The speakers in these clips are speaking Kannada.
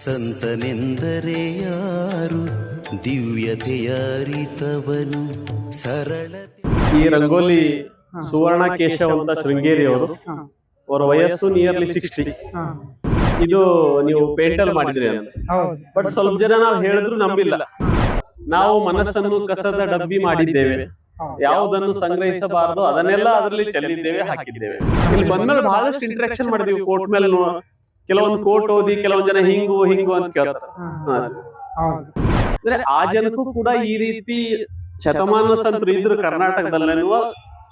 ಸಂತನೆಂದರೆ ಯಾರು? ದಿವ್ಯತೆಯ ಅರಿತವನು ಸರಳತೆ ಈ ರಂಗೋಲಿ ಸುವರ್ಣ ಕೇಶವ್ ಅಂತ ಶೃಂಗೇರಿ ಅವರು ಅವರ ವಯಸ್ಸು ನಿಯರ್ಲಿ ಸಿಕ್ಸ್ಟಿ. ಇದು ನೀವು ಪೇಂಟಲ್ ಮಾಡಿದ್ರಿ ಬಟ್ ಸ್ವಲ್ಪ ಜನ ನಾವು ಹೇಳಿದ್ರು ನಂಬಿಲ್ಲ. ನಾವು ಮನಸ್ಸನ್ನು ಕಸದ ಡಬ್ಬಿ ಮಾಡಿದ್ದೇವೆ. ಯಾವುದನ್ನು ಸಂಗ್ರಹಿಸಬಾರದು ಅದನ್ನೆಲ್ಲ ಅದರಲ್ಲಿ ಚೆಲ್ಲಿದ್ದೇವೆ ಹಾಕಿದ್ದೇವೆ. ಇಲ್ಲಿ ಬಂದ್ಮೇಲೆ ಬಹಳಷ್ಟು ಇಂಟ್ರಾಕ್ಷನ್ ಮಾಡಿದೀವಿ ಕೋರ್ಟ್ ಮೇಲೆ ಕೆಲವೊಂದು ಕೋರ್ಟ್ ಓದಿ ಕೆಲವೊಂದ್ ಜನ ಹಿಂಗು ಹಿಂಗು ಅಂತ ಕೇಳ್ತಾರೆ. ಅಂದ್ರೆ ಆ ಜನಕ್ಕೂ ಕೂಡ ಈ ರೀತಿ ಶತಮಾನ ಸಂತರು ಇದ್ರು ಕರ್ನಾಟಕದಲ್ಲಿ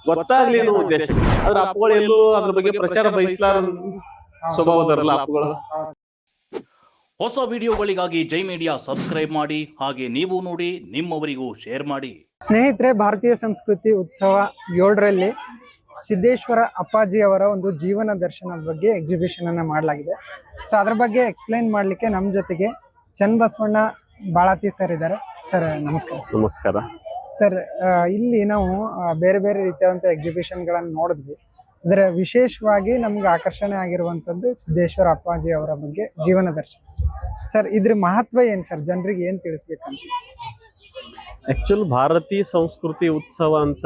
ಗೊತ್ತಾಗ್ಲಿ ಅನ್ನೋ ಉದ್ದೇಶ. ಅದ್ರ ಅಪ್ಪಗಳು ಎಲ್ಲೂ ಅದ್ರ ಬಗ್ಗೆ ಪ್ರಚಾರ ಬಯಸ್ಲಾರ ಸ್ವಭಾವದರಲ್ಲ ಅಪ್ಪಗಳು. ಹೊಸ ವಿಡಿಯೋಗಳಿಗಾಗಿ ಜೈ ಮೀಡಿಯಾ ಸಬ್ಸ್ಕ್ರೈಬ್ ಮಾಡಿ ಹಾಗೆ ನೀವು ನೋಡಿ ನಿಮ್ಮವರಿಗೂ ಶೇರ್ ಮಾಡಿ. ಸ್ನೇಹಿತರೆ ಭಾರತೀಯ ಸಂಸ್ಕೃತಿ ಉತ್ಸವ ಏಳರಲ್ಲಿ ಸಿದ್ದೇಶ್ವರ ಅಪ್ಪಾಜಿ ಅವರ ಒಂದು ಜೀವನ ದರ್ಶನದ ಬಗ್ಗೆ ಎಕ್ಸಿಬಿಷನ್ ಅನ್ನ ಮಾಡಲಾಗಿದೆ. ಸೊ ಅದ್ರ ಬಗ್ಗೆ ಎಕ್ಸ್ಪ್ಲೈನ್ ಮಾಡಲಿಕ್ಕೆ ನಮ್ಮ ಜೊತೆಗೆ ಚನ್ನಬಸವಣ್ಣ ಬಾಳತಿ ಸರ್ ಇದ್ದಾರೆ. ಸರ್ ನಮಸ್ಕಾರ. ನಮಸ್ಕಾರ. ಸರ್ ಇಲ್ಲಿ ನಾವು ಬೇರೆ ಬೇರೆ ರೀತಿಯಾದಂಥ ಎಕ್ಸಿಬಿಷನ್ಗಳನ್ನು ನೋಡಿದ್ವಿ. ಅದರ ವಿಶೇಷವಾಗಿ ನಮ್ಗೆ ಆಕರ್ಷಣೆ ಆಗಿರುವಂಥದ್ದು ಸಿದ್ದೇಶ್ವರ ಅಪ್ಪಾಜಿ ಅವರ ಬಗ್ಗೆ ಜೀವನ ದರ್ಶನ. ಸರ್ ಇದ್ರ ಮಹತ್ವ ಏನು ಸರ್ ಜನರಿಗೆ ಏನು ತಿಳಿಸ್ಬೇಕಂತ? ಆ್ಯಕ್ಚುಲ್ ಭಾರತೀಯ ಸಂಸ್ಕೃತಿ ಉತ್ಸವ ಅಂತ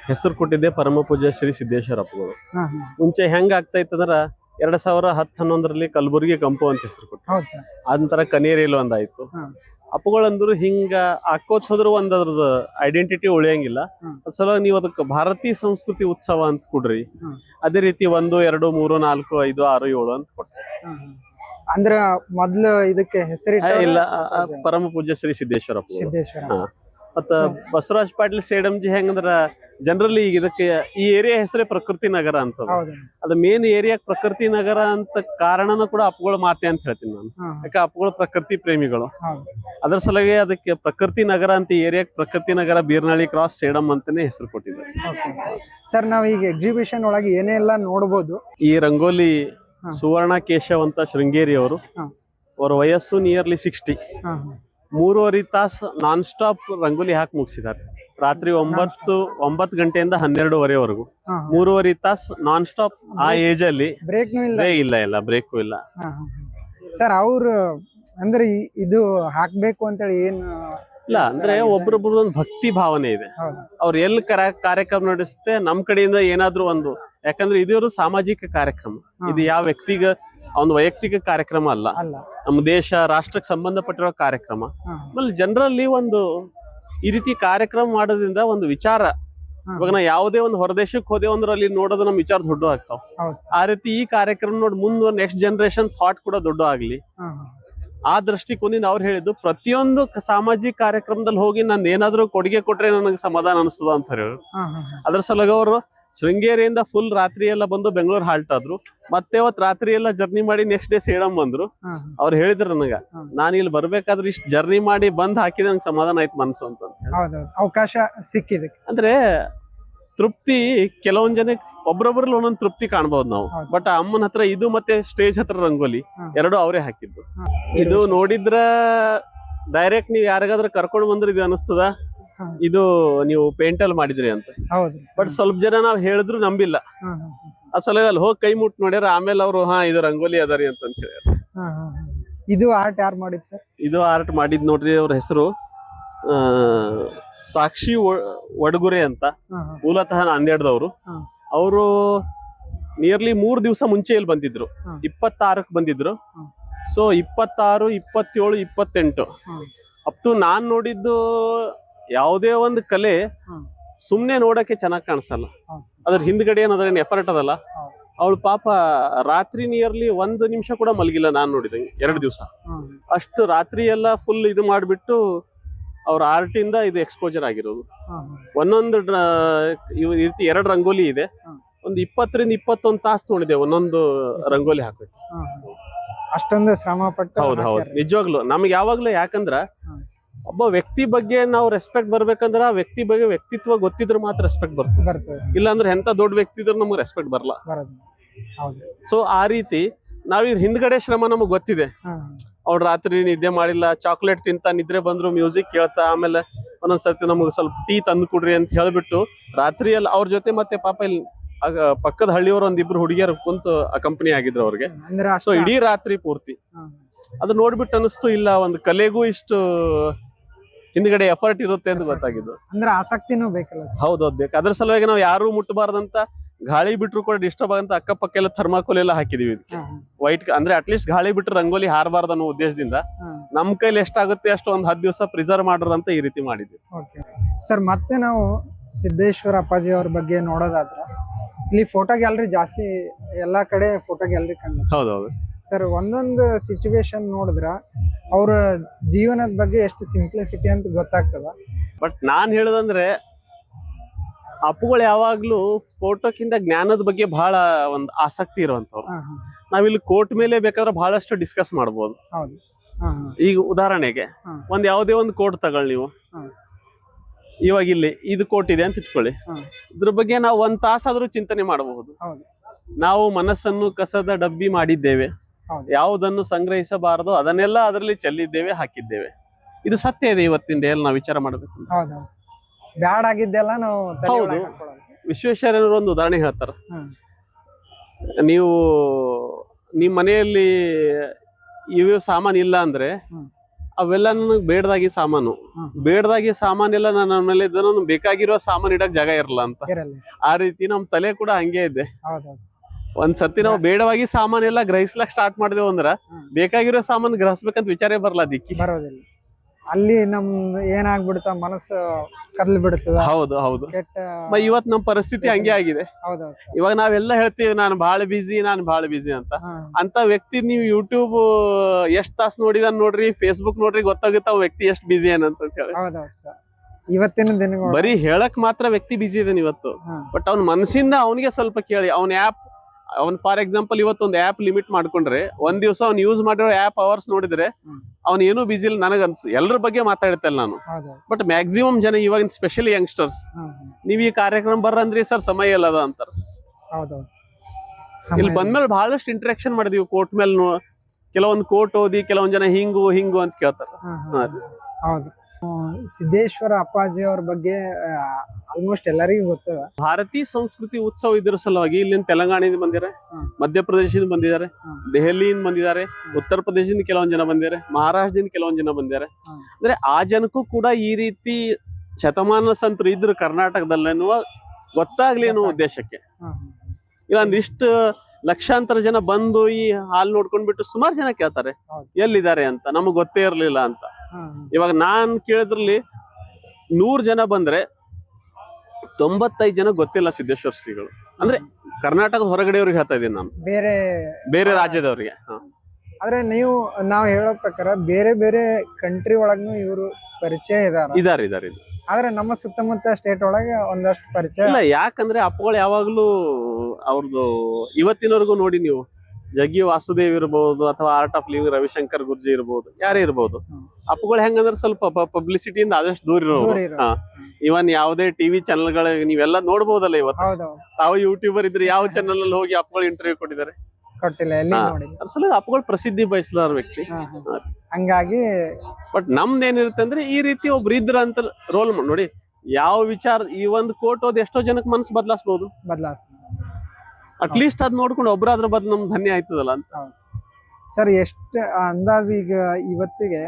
ಹೆಸರು ಕೊಟ್ಟಿದ್ದೆ ಪರಮ ಪೂಜ್ಯ ಶ್ರೀ ಸಿದ್ದೇಶ್ವರ ಅಪ್ಪಗಳು ಹಾಂ ಹಾಂ. ಮುಂಚೆ ಹೆಂಗ ಆಗ್ತಾ ಇತ್ತಂದ್ರ ಎರಡ್ ಸಾವಿರ ಹತ್ತು ಹನ್ನೊಂದರಲ್ಲಿ ಕಲಬುರಗಿ ಕಂಪು ಅಂತ ಹೆಸರು ಕೊಟ್ಟು ಅದಂತರ ಕನೇರಿಯಲ್ಲಿ ಒಂದಾಯ್ತು. ಅಪ್ಪುಗಳಂದ್ರು ಹಿಂಗ ಹಾಕೋತ್ ಹೋದ್ರು ಒಂದ್ ಅದ್ರದ ಐಡೆಂಟಿಟಿ ಉಳಿಯಂಗಿಲ್ಲ. ಸಲುವಾಗಿ ನೀವು ಅದಕ್ಕೆ ಭಾರತೀಯ ಸಂಸ್ಕೃತಿ ಉತ್ಸವ ಅಂತ ಕೊಡ್ರಿ. ಅದೇ ರೀತಿ ಒಂದು ಎರಡು ಮೂರು ನಾಲ್ಕು ಐದು ಆರು ಏಳು ಅಂತ ಕೊಟ್ಟೆ ಅಂದ್ರ ಮೊದ್ಲು ಇದಕ್ಕೆ ಹೆಸರಿ ಇಲ್ಲ ಪರಮ ಪೂಜ್ಯ ಶ್ರೀ ಸಿದ್ದೇಶ್ವರ. ಅಪ್ಪಗಳು ಸಿದ್ದೇಶ್ವರ. ಮತ್ತ ಬಸವರಾಜ್ ಪಾಟೀಲ್ ಸೇಡಂಜಿ ಹೆಂಗಂದ್ರ ಜನರಲಿ ಈಗ ಇದಕ್ಕೆ ಈ ಏರಿಯಾ ಹೆಸರೇ ಪ್ರಕೃತಿ ನಗರ ಅಂತ ಹೌದು. ಅದು ಮೇನ್ ಏರಿಯಾ ಪ್ರಕೃತಿ ನಗರ ಅಂತ ಕಾರಣನೂ ಕೂಡ ಅಪ್ಪಗಳ ಮಾತೆ ಅಂತ ಹೇಳ್ತೀನಿ ನಾನು. ಹಾಂ. ಯಾಕೆ ಅಪ್ಪುಗಳು ಪ್ರಕೃತಿ ಪ್ರೇಮಿಗಳು. ಅದರ ಸಲಗೆ ಸಲುವಾಗಿ ಅದಕ್ಕೆ ಪ್ರಕೃತಿ ನಗರ ಅಂತ ಏರಿಯಾ ಪ್ರಕೃತಿ ನಗರ ಬೀರ್ನಳ್ಳಿ ಕ್ರಾಸ್ ಸೇಡಂ ಅಂತಾನೆ ಹೆಸರು ಕೊಟ್ಟಿದ್ದಾರೆ. ಓಕೆ. ಸರ್ ನಾವು ಈಗ ಎಕ್ಸಿಬಿಷನ್ ಒಳಗೆ ಏನೆಲ್ಲ ನೋಡಬಹುದು ಈ ರಂಗೋಲಿ ಹಾ. ಸುವರ್ಣ ಕೇಶವ್ ಅಂತ ಶೃಂಗೇರಿ ಅವರು ಹಾಂ. ಅವರ ವಯಸ್ಸು ನಿಯರ್ಲಿ ಸಿಕ್ಸ್ಟಿ ಹಾಂ ಹಾಂ. ಮೂರುವರೆ ತಾಸು ನಾನ್ ಸ್ಟಾಪ್ ರಂಗೋಲಿ ಹಾಕಿ ಮುಗಿಸಿದ್ದಾರೆ. ರಾತ್ರಿ ಒಂಬತ್ತು ಒಂಬತ್ತು ಗಂಟೆಯಿಂದ ಹನ್ನೆರಡುವರೆವರೆಗೂ. ಮೂರುವರೆ ತಾಸ್ ನಾನ್ ಸ್ಟಾಪ್ ಆ ಏಜ್ ಅಲ್ಲಿ ಬ್ರೇಕ್ನೂ ಇಲ್ಲ. ಇಲ್ಲ ಬ್ರೇಕು ಇಲ್ಲ. ಸರ್ ಅವ್ರು ಅಂದ್ರೆ ಇದು ಹಾಕ್ಬೇಕು ಅಂತೇಳಿ ಏನು ಇಲ್ಲ ಅಂದ್ರೆ ಒಬ್ರೊಬ್ರದ್ದು ಒಂದು ಭಕ್ತಿ ಭಾವನೆ ಇದೆ. ಅವ್ರು ಎಲ್ಲಿ ಕರ ಕಾರ್ಯಕ್ರಮ ನಡೆಸುತ್ತೆ ನಮ್ ಕಡೆಯಿಂದ ಏನಾದ್ರು ಒಂದು ಯಾಕಂದ್ರೆ ಇದು ಸಾಮಾಜಿಕ ಕಾರ್ಯಕ್ರಮ. ಇದು ಯಾವ ವ್ಯಕ್ತಿಗ ಒಂದು ವೈಯಕ್ತಿಕ ಕಾರ್ಯಕ್ರಮ ಅಲ್ಲ. ಅಲ್ಲ. ನಮ್ಮ ದೇಶ ರಾಷ್ಟ್ರಕ್ಕೆ ಸಂಬಂಧಪಟ್ಟಿರೋ ಕಾರ್ಯಕ್ರಮ. ಹಾ. ಆಮೇಲೆ ಜನರಲ್ಲಿ ಒಂದು ಈ ರೀತಿ ಕಾರ್ಯಕ್ರಮ ಮಾಡೋದ್ರಿಂದ ಒಂದು ವಿಚಾರ. ಇವಾಗ ನಾ ಯಾವುದೇ ಒಂದು ಹೊರದೇಶಕ್ಕೆ ಹೋದೆ ಅಂದ್ರೆ ಅಲ್ಲಿ ನೋಡೋದು ನಮ್ ವಿಚಾರ ದೊಡ್ಡ ಆಗ್ತಾವ. ಆ ರೀತಿ ಈ ಕಾರ್ಯಕ್ರಮ ನೋಡಿ ಮುಂದೆ ನೆಕ್ಸ್ಟ್ ಜನರೇಷನ್ ಥಾಟ್ ಕೂಡ ದೊಡ್ಡ ಆಗ್ಲಿ. ಆ ದೃಷ್ಟಿಕೋನದಿಂದ ಅವ್ರು ಹೇಳಿದ್ದು ಪ್ರತಿಯೊಂದು ಸಾಮಾಜಿಕ ಕಾರ್ಯಕ್ರಮದಲ್ಲಿ ಹೋಗಿ ನಾನು ಏನಾದ್ರೂ ಕೊಡುಗೆ ಕೊಟ್ರೆ ನನಗೆ ಸಮಾಧಾನ ಅನಿಸ್ತದ ಅಂತ ಹೇಳಿ ಅದ್ರ ಸಲುವಾಗಿ ಅವರು ಶೃಂಗೇರಿಯಿಂದ ಫುಲ್ ರಾತ್ರಿ ಎಲ್ಲ ಬಂದು ಬೆಂಗಳೂರು ಹಾಲ್ಟ್ ಆದ್ರು. ಮತ್ತೆ ಅವತ್ ರಾತ್ರಿ ಎಲ್ಲ ಜರ್ನಿ ಮಾಡಿ ನೆಕ್ಸ್ಟ್ ಡೇ ಸೇಡಂ ಬಂದ್ರು. ಅವ್ರು ಹೇಳಿದ್ರು ನನಗ. ನಾನು ಇಲ್ಲಿ ಬರ್ಬೇಕಾದ್ರೆ ಇಷ್ಟು ಜರ್ನಿ ಮಾಡಿ ಬಂದ್ ಹಾಕಿದ್ರೆ ನಂಗೆ ಸಮಾಧಾನ ಆಯ್ತು ಮನಸ್ಸು ಅಂತ ಅವಕಾಶ ಸಿಕ್ಕಿದೆ. ಅಂದ್ರೆ ತೃಪ್ತಿ ಕೆಲವೊಂದ್ ಜನ ಒಬ್ರೊಬ್ರಲ್ಲಿ ಒಂದೊಂದು ತೃಪ್ತಿ ಕಾಣಬಹುದು ನಾವು. ಬಟ್ ಅಮ್ಮನ ಹತ್ರ ಇದು ಮತ್ತೆ ಸ್ಟೇಜ್ ಹತ್ರ ರಂಗೋಲಿ ಎರಡು ಅವರೇ ಹಾಕಿದ್ದು. ಇದು ನೋಡಿದ್ರ ಡೈರೆಕ್ಟ್ ನೀವ್ ಯಾರಿಗಾದ್ರೂ ಕರ್ಕೊಂಡು ಬಂದ್ರೆ ಇದು ಅನಿಸ್ತದ. ಇದು ನೀವು ಪೇಂಟ್ ಅಲ್ಲಿ ಮಾಡಿದ್ರಿ ಅಂತ. ಹೌದ್ರಿ ಬಟ್ ಸ್ವಲ್ಪ ಜನ ನಾವ್ ಹೇಳಿದ್ರು ನಂಬಿಲ್ಲ. ಹಾ ಹಾ ಆ ಸಲುವಾಗಿ ಅಲ್ಲಿ ಹೋಗಿ ಕೈ ಮುಟ್ ನೋಡ್ಯಾರ ಆಮೇಲೆ ಅವರು ಹಾ ಇದು ರಂಗೋಲಿ ಅದಾರಿ ಅಂತ ಹೇಳ್ಯಾರ. ಹಾ ಹಾ ಹಾ. ಇದು ಆರ್ಟ್ ಯಾರು ಮಾಡಿದ್ ಸರ್? ಇದು ಆರ್ಟ್ ಮಾಡಿದ್ ನೋಡ್ರಿ ಅವ್ರ ಹೆಸರು ಸಾಕ್ಷಿ ಒ- ಒಡಗುರೆ ಅಂತ. ಮೂಲತಃ ನಾಂದೇಡ್ದವ್ರು ಹಾ. ಅವರು ನಿಯರ್ಲಿ ಮೂರ್ ದಿವಸ ಮುಂಚೆ ಇಲ್ಲಿ ಬಂದಿದ್ರು. ಹಾ. ಇಪ್ಪತ್ತಾರಕ್ ಬಂದಿದ್ರು. ಹಾ. ಸೊ ಇಪ್ಪತ್ತಾರು ಇಪ್ಪತ್ತೇಳು ಇಪ್ಪತ್ತೆಂಟು. ಹಾ. ಅಪ್ ಟು ನಾನ್ ನೋಡಿದ್ದು ಯಾವುದೇ ಒಂದು ಕಲೆ. ಸುಮ್ನೆ ನೋಡಕ್ಕೆ ಚೆನ್ನಾಗಿ ಕಾಣಿಸಲ್ಲ ಅದ್ರ ಹಿಂದ್ಗಡೆ ಏನಾದ್ರೆ ಎಫರ್ಟ್ ಅದಲ್ಲ. ಅವಳು ಪಾಪ ರಾತ್ರಿ ನಿಯರ್ಲಿ ಒಂದು ನಿಮಿಷ ಕೂಡ ಮಲಗಿಲ್ಲ ನಾನು ನೋಡಿದಂಗೆ ಎರಡು ದಿವಸ ಅಷ್ಟು ರಾತ್ರಿ ಎಲ್ಲ ಫುಲ್ ಇದು ಮಾಡಿಬಿಟ್ಟು ಅವ್ರ ಆರ್ಟ್ ಇಂದ ಇದು ಎಕ್ಸ್ಪೋಜರ್ ಆಗಿರೋದು ಒಂದೊಂದು ಈ ರೀತಿ ಎರಡು ರಂಗೋಲಿ ಇದೆ. ಒಂದು ಇಪ್ಪತ್ತರಿಂದ ಇಪ್ಪತ್ತೊಂದು ತಾಸು ತೊಗೊಂಡಿದೆ ಒಂದೊಂದು ರಂಗೋಲಿ ಹಾಕಬೇಕು. ಅಷ್ಟೊಂದು ಶ್ರಮ ಪಟ್ಟು ಹೌದು ಹೌದು. ನಿಜವಾಗ್ಲು ನಮ್ಗೆ ಯಾವಾಗ್ಲೂ ಯಾಕಂದ್ರ. ಒಬ್ಬ ವ್ಯಕ್ತಿ ಬಗ್ಗೆ ನಾವು ರೆಸ್ಪೆಕ್ಟ್ ಬರ್ಬೇಕಂದ್ರೆ ಆ ವ್ಯಕ್ತಿ ಬಗ್ಗೆ ವ್ಯಕ್ತಿತ್ವ ಗೊತ್ತಿದ್ರೆ ಮಾತ್ರ ರೆಸ್ಪೆಕ್ಟ್ ಬರ್ತದೆ. ಬರ್ತದೆ. ಇಲ್ಲ ಅಂದ್ರೆ ಎಂತ ದೊಡ್ಡ ವ್ಯಕ್ತಿ ಇದ್ರೆ ನಮ್ಗೆ ರೆಸ್ಪೆಕ್ಟ್ ಬರಲ್ಲ. ಬರೋದು ಹೌದು. ಸೊ ಆ ರೀತಿ ನಾವ್ ಇದ್ ಹಿಂದ್ಗಡೆ ಶ್ರಮ ನಮಗ್ ಗೊತ್ತಿದೆ. ಹಾ. ಅವ್ರು ರಾತ್ರಿ ನಿದ್ದೆ ಮಾಡಿಲ್ಲ ಚಾಕ್ಲೇಟ್ ತಿಂತ ನಿದ್ರೆ ಬಂದ್ರು ಮ್ಯೂಸಿಕ್ ಕೇಳ್ತಾ ಆಮೇಲೆ ಒಂದೊಂದ್ಸರ್ತಿ ನಮಗೆ ಸ್ವಲ್ಪ ಟೀ ತಂದು ಕೊಡ್ರಿ ಅಂತ ಹೇಳ್ಬಿಟ್ಟು ರಾತ್ರಿ ಎಲ್ಲ ಅವ್ರ ಜೊತೆ ಮತ್ತೆ ಪಾಪ ಇಲ್ಲಿ ಆಗ ಪಕ್ಕದ ಹಳ್ಳಿಯವರು ಒಂದಿಬ್ರು ಹುಡುಗಿಯರು ಕುಂತು ಕಂಪನಿ ಆಗಿದ್ರು ಅವ್ರಿಗೆ. ಅಂದ್ರೆ ಸೊ ಅಷ್ಟ ಇಡೀ ರಾತ್ರಿ ಪೂರ್ತಿ. ಹಾ. ಅದು ನೋಡ್ಬಿಟ್ಟು ಅನಿಸ್ತು ಇಲ್ಲ ಒಂದು ಕಲೆಗೂ ಇಷ್ಟು ಹಿಂದ್ಗಡೆ ಎಫರ್ಟ್ ಇರುತ್ತೆ ಅಂತ ಗೊತ್ತಾಗಿದ್ದು. ಅಂದ್ರೆ ಆಸಕ್ತಿನೂ ಬೇಕಲ್ಲ ಸರ್. ಹೌದೌದು ಬೇಕು. ಅದ್ರ ಸಲುವಾಗಿ ನಾವು ಯಾರು ಮುಟ್ಟಬಾರ್ದಂತ ಗಾಳಿ ಬಿಟ್ರು ಕೂಡ ಡಿಸ್ಟರ್ಬ್ ಆಗಂತ ಅಕ್ಕಪಕ್ಕ ಎಲ್ಲ ಥರ್ಮಾಕೋಲ್ ಎಲ್ಲ ಹಾಕಿದೀವಿ ಇದಕ್ಕೆ. ವೈಟ್ ಅಂದ್ರೆ ಅಟ್ಲೀಸ್ಟ್ ಗಾಳಿ ಬಿಟ್ರೆ ರಂಗೋಲಿ ಹಾರಬಾರ್ದು ಅನ್ನೋ ಉದ್ದೇಶದಿಂದ ನಮ್ ಕೈಲಿ ಎಷ್ಟಾಗುತ್ತೆ ಅಷ್ಟು ಒಂದ್ ಹತ್ತು ದಿವಸ ಪ್ರಿಸರ್ವ್ ಮಾಡ್ರ ಅಂತ ಈ ರೀತಿ ಮಾಡಿದ್ವಿ. ಸರ್ ಮತ್ತೆ ನಾವು ಸಿದ್ದೇಶ್ವರ ಅಪ್ಪಾಜಿ ಅವ್ರ ಬಗ್ಗೆ ನೋಡೋದಾದ್ರೆ ಇಲ್ಲಿ ಫೋಟೋ ಗ್ಯಾಲರಿ ಜಾಸ್ತಿ ಎಲ್ಲಾ ಕಡೆ ಫೋಟೋ ಗ್ಯಾಲರಿ ಕಂಡು ಹೌದೌದು ಸರ್ ಒಂದೊಂದು ಸಿಚುವೇಶನ್ ನೋಡಿದ್ರ ಅವರ ಜೀವನದ ಬಗ್ಗೆ ಎಷ್ಟು ಸಿಂಪ್ಲಿಸಿಟಿ ಅಂತ ಗೊತ್ತಾಗ್ತದ? ಬಟ್ ನಾನು ಹೇಳೋದಂದ್ರೆ ಅಪ್ಪುಗಳು ಯಾವಾಗ್ಲೂ ಫೋಟೋಕ್ಕಿಂತ ಜ್ಞಾನದ ಬಗ್ಗೆ ಬಹಳ ಒಂದು ಆಸಕ್ತಿ ಇರುವಂತವ್ರು ನಾವಿಲ್ಲಿ ಕೋರ್ಟ್ ಮೇಲೆ ಬೇಕಾದ್ರೆ ಬಹಳಷ್ಟು ಡಿಸ್ಕಸ್ ಮಾಡ್ಬೋದು. ಹೌದು. ಹಾ ಹಾ. ಈಗ ಉದಾಹರಣೆಗೆ. ಒಂದ್ ಯಾವುದೇ ಒಂದು ಕೋರ್ಟ್ ತಗೊಳ್ಳಿ ನೀವು. ಇವಾಗ ಇಲ್ಲಿ ಇದು ಕೋರ್ಟ್ ಇದೆ ಅಂತ ಇಟ್ಕೊಳ್ಳಿ. ಇದ್ರ ಬಗ್ಗೆ ನಾವು ಒಂದ್ ತಾಸಾದ್ರೂ ಚಿಂತನೆ ಮಾಡಬಹುದು. ಹೌದು. ನಾವು ಮನಸ್ಸನ್ನು ಕಸದ ಡಬ್ಬಿ ಮಾಡಿದ್ದೇವೆ. ಯಾವುದನ್ನು ಸಂಗ್ರಹಿಸಬಾರದು ಅದನ್ನೆಲ್ಲ ಅದರಲ್ಲಿ ಚೆಲ್ಲಿದ್ದೇವೆ ಹಾಕಿದ್ದೇವೆ ಇದು ಸತ್ಯ ಇದೆ ಇವತ್ತಿನ ಡೇ ನಾವು ವಿಚಾರ ಮಾಡಬೇಕು ಹೌದು ಬ್ಯಾಡ್ ಆಗಿದ್ದೆಲ್ಲ ನಾವು ತಲೆ ಹೌದು. ಒಳಗ್ ಹಾಕೊಳ್ಳೋದು. ವಿಶ್ವೇಶ್ವರಯ್ಯನವರು ಒಂದು ಉದಾಹರಣೆ ಹೇಳ್ತಾರ ಹ್ಮ್. ನೀವು ನಿಮ್ ಮನೆಯಲ್ಲಿ ಇವ ಸಾಮಾನು ಇಲ್ಲ ಅಂದ್ರೆ ಹ್ಮ್. ಅವೆಲ್ಲ ನನಗೆ ಬೇಡದಾಗಿ ಸಾಮಾನು ಹ್ಮ್. ಬೇಡದಾಗಿ ಸಾಮಾನೆಲ್ಲ ನನ್ನ ಮೇಲೆ ಇದನ್ನ ಬೇಕಾಗಿರೋ ಸಾಮಾನು ಇಡಕ್ ಜಾಗ ಇರಲ್ಲ ಅಂತ ಇರಲ್ಲ ಆ ರೀತಿ ನಮ್ ತಲೆ ಕೂಡ ಹಂಗೆ ಇದೆ ಹೌದೌದು ಒಂದ್ ಸರ್ತಿ ನಾವು ಬೇಡವಾಗಿ ಸಾಮಾನೆಲ್ಲ ಗ್ರಹಿಸ್ಲಕ್ ಸ್ಟಾರ್ಟ್ ಮಾಡಿದೆವು ಅಂದ್ರ. ಬೇಕಾಗಿರೋ ಸಾಮಾನ್ ಗ್ರಹಿಸ್ಬೇಕಂತ ವಿಚಾರ ಬರಲ್ಲ ದಿಕ್ಕಿ ಬರೋದಿಲ್ಲ. ಅಲ್ಲಿ ನಮ್ ಏನಾಗ್ಬಿಡುತ್ತ ಮನಸ್ಸು ಕದ್ಲ್ ಬಿಡುತ್ತದ ಹೌದು ಹೌದು. ಕೆಟ್ಟ ಇವತ್ ನಮ್ ಪರಿಸ್ಥಿತಿ ಹಂಗೆ ಆಗಿದೆ. ಹೌದೌದು. ಸರ್ ಇವಾಗ ನಾವೆಲ್ಲ ಹೇಳ್ತೀವಿ ನಾನು ಬಹಳ ಬಿಸಿ ನಾನು ಬಹಳ ಬಿಸಿ ಅಂತ. ಹಾ. ಅಂತ ವ್ಯಕ್ತಿ ನೀವು ಯೂಟ್ಯೂಬ್ ಎಷ್ಟ್ ತಾಸ್ ನೋಡಿದ ನೋಡ್ರಿ ಫೇಸ್ಬುಕ್ ನೋಡ್ರಿ ಗೊತ್ತಾಗುತ್ತೆ ವ್ಯಕ್ತಿ ಎಷ್ಟ್ ಬಿಸಿ ಏನಂತ ಹೇಳಿ. ಹೌದೌದು ಸರ್. ಇವತ್ತಿನ ದಿನಗಳು ಬರೀ ಹೇಳಕ್ ಮಾತ್ರ ವ್ಯಕ್ತಿ ಬಿಸಿ ಇದಾನೆ ಇವತ್ತು. ಹಾ. ಬಟ್ ಅವ್ನ ಮನಸ್ಸಿಂದ ಅವನಿಗೆ ಸ್ವಲ್ಪ ಕೇಳಿ ಅವ್ನ ಆಪ್ ಅವ್ನ್ ಫಾರ್ ಎಕ್ಸಾಂಪಲ್ ಇವತ್ತೊಂದು ಆ್ಯಪ್ ಲಿಮಿಟ್ ಮಾಡ್ಕೊಂಡ್ರೆ ಒಂದ್ ದಿವಸ ಅವ್ನು ಯೂಸ್ ಮಾಡಿರೋ ಆ್ಯಪ್ ಅವರ್ಸ್ ನೋಡಿದ್ರೆ. ಅವ್ನ ಏನೂ ಬಿಸಿ ಇಲ್ಲ ನನಗ ಅನ್ಸ್ ಎಲ್ರ ಬಗ್ಗೆ ಮಾತಾಡ್ತಲ್ಲ ನಾನು ಬಟ್ ಮ್ಯಾಕ್ಸಿಮಮ್ ಜನ ಇವಾಗಿನ ಸ್ಪೆಷಲಿ ಯಂಗ್ಸ್ಟರ್ಸ್. ನೀವ್ ಈ ಕಾರ್ಯಕ್ರಮ ಬರ್ರಂದ್ರಿ ಸರ್ ಸಮಯ ಇಲ್ಲದ ಅಂತಾರ ಇಲ್ಲಿ ಬಂದ್ಮೇಲೆ ಬಹಳಷ್ಟು ಇಂಟ್ರಾಕ್ಷನ್ ಮಾಡಿದೀವಿ ಕೋರ್ಟ್ ಮೇಲೆ ಕೆಲವೊಂದು ಕೋರ್ಟ್ ಓದಿ ಕೆಲವೊಂದ್ ಜನ ಹಿಂಗು ಹಿಂಗು ಅಂತ ಕೇಳ್ತಾರ. ಹೌದು. ಸಿದ್ದೇಶ್ವರ ಅಪ್ಪಾಜಿ ಅವ್ರ ಬಗ್ಗೆ ಆಲ್ಮೋಸ್ಟ್ ಎಲ್ಲರಿಗೂ ಗೊತ್ತದ. ಭಾರತೀಯ ಸಂಸ್ಕೃತಿ ಉತ್ಸವ ಇದ್ರ ಸಲುವಾಗಿ ಇಲ್ಲಿಂದ ತೆಲಂಗಾಣದಿಂದ ಬಂದಿದ್ದಾರೆ. ಮಧ್ಯಪ್ರದೇಶದಿಂದ ಬಂದಿದ್ದಾರೆ ದೆಹಲಿಯಿಂದ ಬಂದಿದ್ದಾರೆ ಉತ್ತರ ಪ್ರದೇಶದಿಂದ ಕೆಲವೊಂದು ಜನ ಬಂದಿದ್ದಾರೆ ಮಹಾರಾಷ್ಟ್ರದಿಂದ ಕೆಲವೊಂದು ಜನ ಬಂದಿದ್ದಾರೆ. ಅಂದ್ರೆ ಆ ಜನಕ್ಕೂ ಕೂಡ ಈ ರೀತಿ ಶತಮಾನ ಸಂತರು ಇದ್ರು ಕರ್ನಾಟಕದಲ್ಲಿ ಅನ್ನುವ ಗೊತ್ತಾಗ್ಲಿ ಅನ್ನೋ ಉದ್ದೇಶಕ್ಕೆ. ಇಲ್ಲೊಂದಿಷ್ಟು ಇಲ್ಲ ಒಂದಿಷ್ಟು ಲಕ್ಷಾಂತರ ಜನ ಬಂದು ಈ ಹಾಲ್ ನೋಡ್ಕೊಂಡ್ಬಿಟ್ಟು ಸುಮಾರು ಜನ ಕೇಳ್ತಾರೆ. ಎಲ್ಲಿದ್ದಾರೆ ಅಂತ ನಮಗ್ ಗೊತ್ತೇ ಇರ್ಲಿಲ್ಲ ಅಂತ. ಇವಾಗ ನಾನ್ ಕೇಳಿದ್ರಲ್ಲಿ ನೂರ್ ಜನ ಬಂದ್ರೆ ತೊಂಬತ್ತೈದು ಜನ ಗೊತ್ತಿಲ್ಲ ಸಿದ್ದೇಶ್ವರ ಶ್ರೀಗಳು ಅಂದ್ರೆ ಕರ್ನಾಟಕದ ಹೊರಗಡೆಯವ್ರಿಗೆ ಹೇಳ್ತಾ ಇದ್ದೀನಿ ನಾನು ಬೇರೆ ಬೇರೆ ರಾಜ್ಯದವ್ರಿಗೆ. ಆದ್ರೆ ನೀವು ನಾವು ಹೇಳೋ ಪ್ರಕಾರ ಬೇರೆ ಬೇರೆ ಕಂಟ್ರಿ ಒಳಗೂ ಇವರು ಪರಿಚಯ ಇದಾರೆ ಇದಾರೆ ಇದಾರೆ. ಆದ್ರೆ ನಮ್ಮ ಸುತ್ತಮುತ್ತ ಸ್ಟೇಟ್ ಒಳಗೆ ಒಂದಷ್ಟು ಪರಿಚಯ ಇಲ್ಲ ಯಾಕಂದ್ರೆ ಅಪ್ಪಗಳು ಯಾವಾಗ್ಲೂ ಅವ್ರದ್ದು ಇವತ್ತಿನವರೆಗೂ ನೋಡಿ ನೀವು ಜಗ್ಗಿ ವಾಸುದೇವ್ ಇರ್ಬೋದು ಅಥವಾ art of living Ravishankar Guruji ಇರ್ಬೋದು ಯಾರೇ ಇರ್ಬೋದು. ಅಪ್ಪುಗಳು ಹೆಂಗಂದ್ರೆ ಸ್ವಲ್ಪ ಪಬ್ಲಿಸಿಟಿಯಿಂದ ಆದಷ್ಟು ದೂರ ಇರೋ ದೂರ ಇರೋ. ಹಾ. ಇವನ್ ಯಾವುದೇ ಟಿವಿ ಚಾನೆಲ್ಗಳ ನೀವೆಲ್ಲ ನೋಡ್ಬೋದಲ್ಲ ಇವತ್ತು. ತಾವು ಯೂಟ್ಯೂಬರ್ ಇದ್ರೆ ಯಾವ ಚಾನೆಲ್ ಅಲ್ಲಿ ಹೋಗಿ ಅಪ್ಪಗಳು ಇಂಟರ್ವ್ಯೂ ಕೊಟ್ಟಿದ್ದಾರೆ? ಕೊಟ್ಟಿಲ್ಲ ಅಪ್ಪಗಳು ಪ್ರಸಿದ್ಧಿ ಬಯಸಲಾರ ವ್ಯಕ್ತಿ. ಹಂಗಾಗಿ ಬಟ್ ನಮ್ದು ಏನಿರುತ್ತೆ ಅಂದ್ರೆ ಈ ರೀತಿ ಒಬ್ರು ಇದ್ರ ಅಂತ ರೋಲ್ ನೋಡಿ ಯಾವ ವಿಚಾರ ಈ ಒಂದು ಕೋಟ್ ಓದ್ ಎಷ್ಟೋ ಜನಕ್ಕೆ ಮನಸ್ಸು ಬದಲಾಯಿಸಬಹುದು ಬದಲಾಸ ಅಟ್ ಲೀಸ್ಟ್ ಅದ್ ನೋಡ್ಕೊಂಡು ಒಬ್ರಾದ್ರ ಬದ್ ನಮ್ ಧನ್ಯ ಆಯ್ತದಲ್ಲ ಅಂತ. ಸರ್, ಎಷ್ಟು ಅಂದಾಜು ಈಗ ಇವತ್ತಿಗೆ?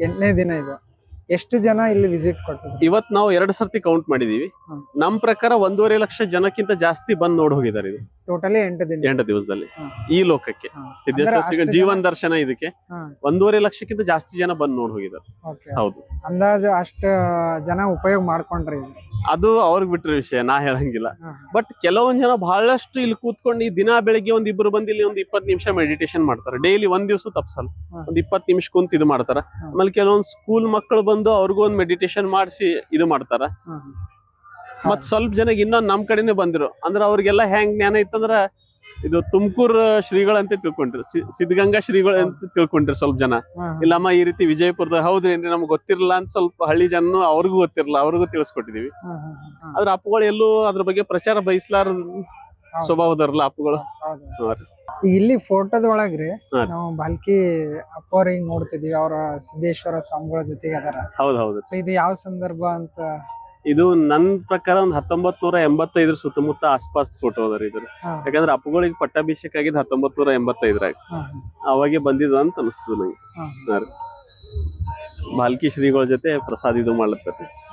ಎಂಟನೇ ದಿನ ಇದು. ಎಷ್ಟು ಜನ ಇಲ್ಲಿ ವಿಸಿಟ್ ಕೊಟ್ಟಿದ್ರು ಇವತ್ ನಾವು ಎರಡು ಸರ್ತಿ ಕೌಂಟ್ ಮಾಡಿದೀವಿ. ನಮ್ಮ ನಮ್ ಪ್ರಕಾರ ಒಂದೂವರೆ ಲಕ್ಷ ಜನಕ್ಕಿಂತ ಜಾಸ್ತಿ ಬಂದ್ ನೋಡಿ ಹೋಗಿದ್ದಾರೆ ಇದು. ಟೋಟಲಿ ಎಂಟು ದಿನ. ಎಂಟು ದಿವಸದಲ್ಲಿ. ಈ ಲೋಕಕ್ಕೆ. ಹಾ. ಸಿದ್ದೇಶ್ವರ ಅಂದ್ರೆ ಶ್ರೀಗಳ ಅಷ್ಟು ಜೀವನ್ ದರ್ಶನ ಇದಕ್ಕೆ. ಹಾ. ಒಂದೂವರೆ ಲಕ್ಷಕ್ಕಿಂತ ಜಾಸ್ತಿ ಜನ ಬಂದ್ ನೋಡಿ ಹೋಗಿದ್ದಾರೆ. ಹೌದು. ಅಂದಾಜು ಅಷ್ಟು ಜನ ಉಪಯೋಗ ಮಾಡ್ಕೊಂಡ್ರಿ ಇದು. ಅದು ಅವ್ರಿಗೆ ಬಿಟ್ರ ವಿಷಯ ನಾ ಹೇಳಂಗಿಲ್ಲ. ಹಾ. ಬಟ್ ಕೆಲವೊಂದ್ ಜನ ಬಹಳಷ್ಟು ಇಲ್ಲಿ ಕೂತ್ಕೊಂಡು ಈ ದಿನ ಬೆಳಿಗ್ಗೆ ಒಂದ್ ಇಬ್ರು ಬಂದು ಇಲ್ಲಿ ಒಂದ್ ಇಪ್ಪತ್ ನಿಮಿಷ ಮೆಡಿಟೇಷನ್ ಮಾಡ್ತಾರೆ. ಡೈಲಿ ಒಂದ್ ದಿವಸ ತಪ್ಸಲ್ಲ. ಹಾ. ಒಂದ್ ಇಪ್ಪತ್ ನಿಮಿಷ ಕುಂತ ಇದು ಮಾಡ್ತಾರ. ಹಾ. ಆಮೇಲೆ ಕೆಲವೊಂದ್ ಸ್ಕೂಲ್ ಮಕ್ಕಳು ಬಂದು ಅವ್ರಿಗೂ ಒಂದು ಮೆಡಿಟೇಷನ್ ಮಾಡಿಸಿ ಇದು ಮಾಡ್ತಾರ. ಮತ್ ಸ್ವಲ್ಪ ಜನಕ್ಕೆ ಇನ್ನೊಂದು ನಮ್ ಕಡೆನೆ ಬಂದಿರು. ಅಂದ್ರ ಅವ್ರಿಗೆಲ್ಲ ಹೆಂಗ್ ಜ್ಞಾನ ಇತ್ತಂದ್ರ ಇದು ತುಮಕೂರ್ ಶ್ರೀಗಳಂತ ತಿಳ್ಕೊಂಡ್ರಿ. ಸಿದ್ಧಗಂಗಾ ಶ್ರೀಗಳು ಅಂತ ತಿಳ್ಕೊಂಡ್ರಿ ಸ್ವಲ್ಪ ಜನ. ಇಲ್ಲಮ್ಮ ಈ ರೀತಿ ವಿಜಯಪುರದ ಹೌದ್ರಿ ನಮ್ಗೆ ಗೊತ್ತಿರಲ್ಲ ಅಂತ ಸ್ವಲ್ಪ ಹಳ್ಳಿ ಜನ ಅವ್ರಿಗೂ ಗೊತ್ತಿರಲ್ಲ ಅವ್ರಿಗೂ ತಿಳಿಸ್ಕೊಟ್ಟಿದೀವಿ. ಆದ್ರೆ ಅಪ್ಪುಗಳು ಎಲ್ಲೂ ಅದ್ರ ಬಗ್ಗೆ ಪ್ರಚಾರ ಬಯಸ್ಲಾರ. ಸ್ವಭಾವದವ್ರಲ್ಲ ಅಪ್ಪುಗಳು. ಇಲ್ಲಿ ಫೋಟೋದ ಒಳಗ್ರಿ. ನಾವು ಬಾಲ್ಕಿ ಹಿಂಗ್ ನೋಡ್ತಿದೀವಿ ಅವರ ಸಿದ್ದೇಶ್ವರ ಸ್ವಾಮಿಗಳ ಜೊತೆಗೆ ಅದಾರ. ಹೌದು ಹೌದು ಸೊ ಇದು ಯಾವ ಸಂದರ್ಭ ಅಂತ? ಇದು ನನ್ ಪ್ರಕಾರ ಒಂದ್ ಹತ್ತೊಂಬತ್ ನೂರ ಎಂಬತ್ತೈದ್ರ ಸುತ್ತಮುತ್ತ ಆಸ್ಪಾಸ್ ಫೋಟೋ ಅದ ರೀ ಇದ್ರ. ಹಾ, ಯಾಕಂದ್ರೆ ಅಪ್ಪಗಳಿಗೆ ಪಟ್ಟಾಭಿಷೇಕ ಆಗಿದ್ ಹತ್ತೊಂಬತ್ ನೂರ ಎಂಬತ್ತೈದ್ರಾಗ ಹಾ, ಅವಾಗೆ ಬಂದಿದ್ದು ಅಂತ ಅನಿಸ್ತದ ನಂಗೆ. ಹಾ, ಬಾಲ್ಕಿ ಶ್ರೀಗಳ ಜೊತೆ ಪ್ರಸಾದ್ ಇದು ಮಾಡ್ಲತ್ತರಿ